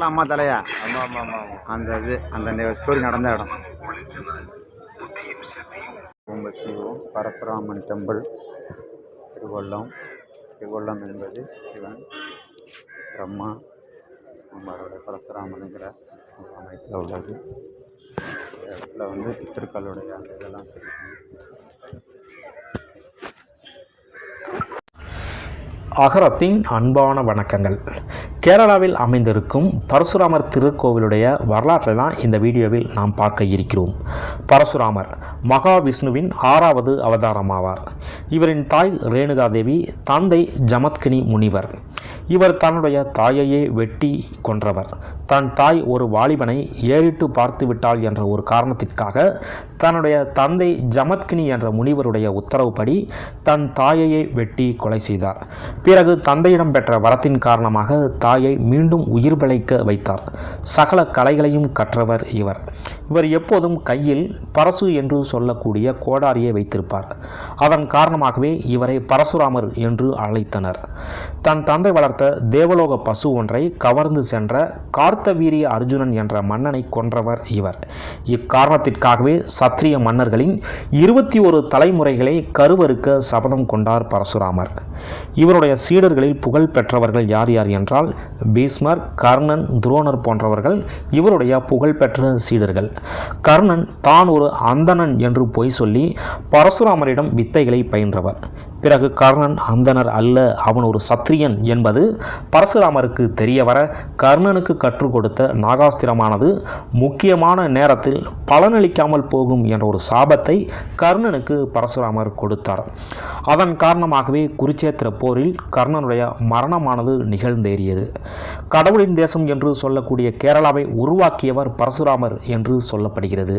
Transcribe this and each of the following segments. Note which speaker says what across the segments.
Speaker 1: அம்மா தலையா?
Speaker 2: ஆமாம் ஆமாம் ஆமாம்
Speaker 1: அந்த இது அந்த ஸ்டோரி நடந்த இடம். ஓம் சிவம் பரசுராமன் டெம்பிள் திருவள்ளம். திருவள்ளம் என்பது சிவன் பிரம்மா நம்மளோட பரசுராமனுங்கிற ஒரு அமைப்பில் உள்ளது. இந்த இடத்துல வந்து பித்திருக்களுடைய அந்த இதெல்லாம் தெரியும்.
Speaker 3: அகரத்தின் அன்பான வணக்கங்கள். கேரளாவில் அமைந்திருக்கும் பரசுராமர் திருக்கோவிலுடைய வரலாற்றை தான் இந்த வீடியோவில் நாம் பார்க்க இருக்கிறோம். பரசுராமர் மகாவிஷ்ணுவின் ஆறாவது அவதாரமாவார். இவரின் தாய் ரேணுகாதேவி தந்தை ஜமத்கினி முனிவர். இவர் தன்னுடைய தாயையே வெட்டி கொன்றவர். தன் தாய் ஒரு வாலிபனை ஏறிட்டு பார்த்து விட்டாள் என்ற ஒரு காரணத்திற்காக தன்னுடைய தந்தை ஜமத்கினி என்ற முனிவருடைய உத்தரவுப்படி தன் தாயையே வெட்டி கொலை செய்தார். பிறகு தந்தையிடம் பெற்ற வரத்தின் காரணமாக தாயை மீண்டும் உயிர் பிழைக்க வைத்தார். சகல கலைகளையும் கற்றவர் இவர். இவர் எப்போதும் கையில் பரசு என்று சொல்லக்கூடிய கோடாரியை வைத்திருப்பார். அதன் காரணமாகவே இவரை பரசுராமர் என்று அழைத்தனர். தன் தந்தை வளர்த்த தேவலோக பசு ஒன்றை கவர்ந்து சென்ற கார்த்தவீரிய அர்ஜுனன் என்ற மன்னனை கொன்றவர் இவர். இக்காரணத்திற்காகவே சத்திரிய மன்னர்களின் இருபத்தி ஒரு தலைமுறைகளை கருவறுக்க சபதம் கொண்டார் பரசுராமர். இவருடைய சீடர்களில் புகழ் பெற்றவர்கள் யார் யார் என்றால் பீஸ்மர் கர்ணன் துரோணர் போன்றவர்கள் இவருடைய புகழ்பெற்ற சீடர்கள். கர்ணன் தான் ஒரு அந்தணன் என்று பொய் சொல்லி பரசுராமரிடம் வித்தைகளை பயின்றவர். பிறகு கர்ணன் அந்தனர் அல்ல அவன் ஒரு சத்திரியன் என்பது பரசுராமருக்கு தெரிய வர கர்ணனுக்கு கற்றுக் கொடுத்த நாகாஸ்திரமானது. முக்கியமான நேரத்தில் பலனளிக்காமல் போகும் என்ற ஒரு சாபத்தை கர்ணனுக்கு பரசுராமர் கொடுத்தார். அதன் காரணமாகவே குருச்சேத்திர போரில் கர்ணனுடைய மரணமானது நிகழ்ந்தேறியது. கடவுளின் தேசம் என்று சொல்லக்கூடிய கேரளாவை உருவாக்கியவர் பரசுராமர் என்று சொல்லப்படுகிறது.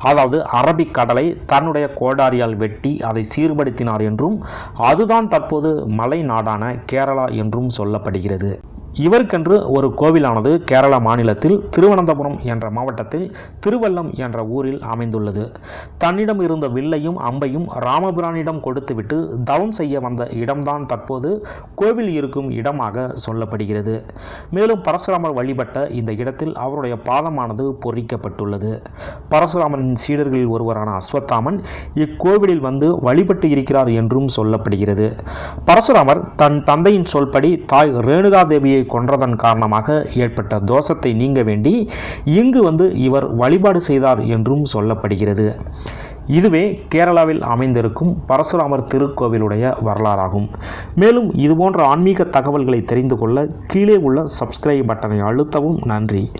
Speaker 3: அதாவது அரபிக் கடலை தன்னுடைய கோடாரியால் வெட்டி அதை சீர்படுத்தினார் என்றும் அதுதான் தற்போது மலை நாடான கேரளா என்றும் சொல்லப்படுகிறது. இவருக்கென்று ஒரு கோவிலானது கேரளா மாநிலத்தில் திருவனந்தபுரம் என்ற மாவட்டத்தில் திருவல்லம் என்ற ஊரில் அமைந்துள்ளது. தன்னிடம் இருந்த வில்லையும் அம்பையும் ராமபிரானிடம் கொடுத்துவிட்டு தவம் செய்ய வந்த இடம்தான் தற்போது கோவில் இருக்கும் இடமாக சொல்லப்படுகிறது. மேலும் பரசுராமர் வழிபட்ட இந்த இடத்தில் அவருடைய பாதமானது பொறிக்கப்பட்டுள்ளது. பரசுராமனின் சீடர்களில் ஒருவரான அஸ்வத்தாமன் இக்கோவிலில் வந்து வழிபட்டு இருக்கிறார் என்றும் சொல்லப்படுகிறது. பரசுராமர் தன் தந்தையின் சொல்படி தாய் ரேணுகாதேவியை கொன்றதன் காரணமாக ஏற்பட்ட தோஷத்தை நீங்க வேண்டி இங்கு வந்து இவர் வழிபாடு செய்தார் என்றும் சொல்லப்படுகிறது. இதுவே கேரளாவில் அமைந்திருக்கும் பரசுராமர் திருக்கோவிலுடைய வரலாறாகும். மேலும் இதுபோன்ற ஆன்மீக தகவல்களை தெரிந்து கொள்ள கீழே உள்ள சப்ஸ்கிரைப் பட்டனை அழுத்தவும். நன்றி.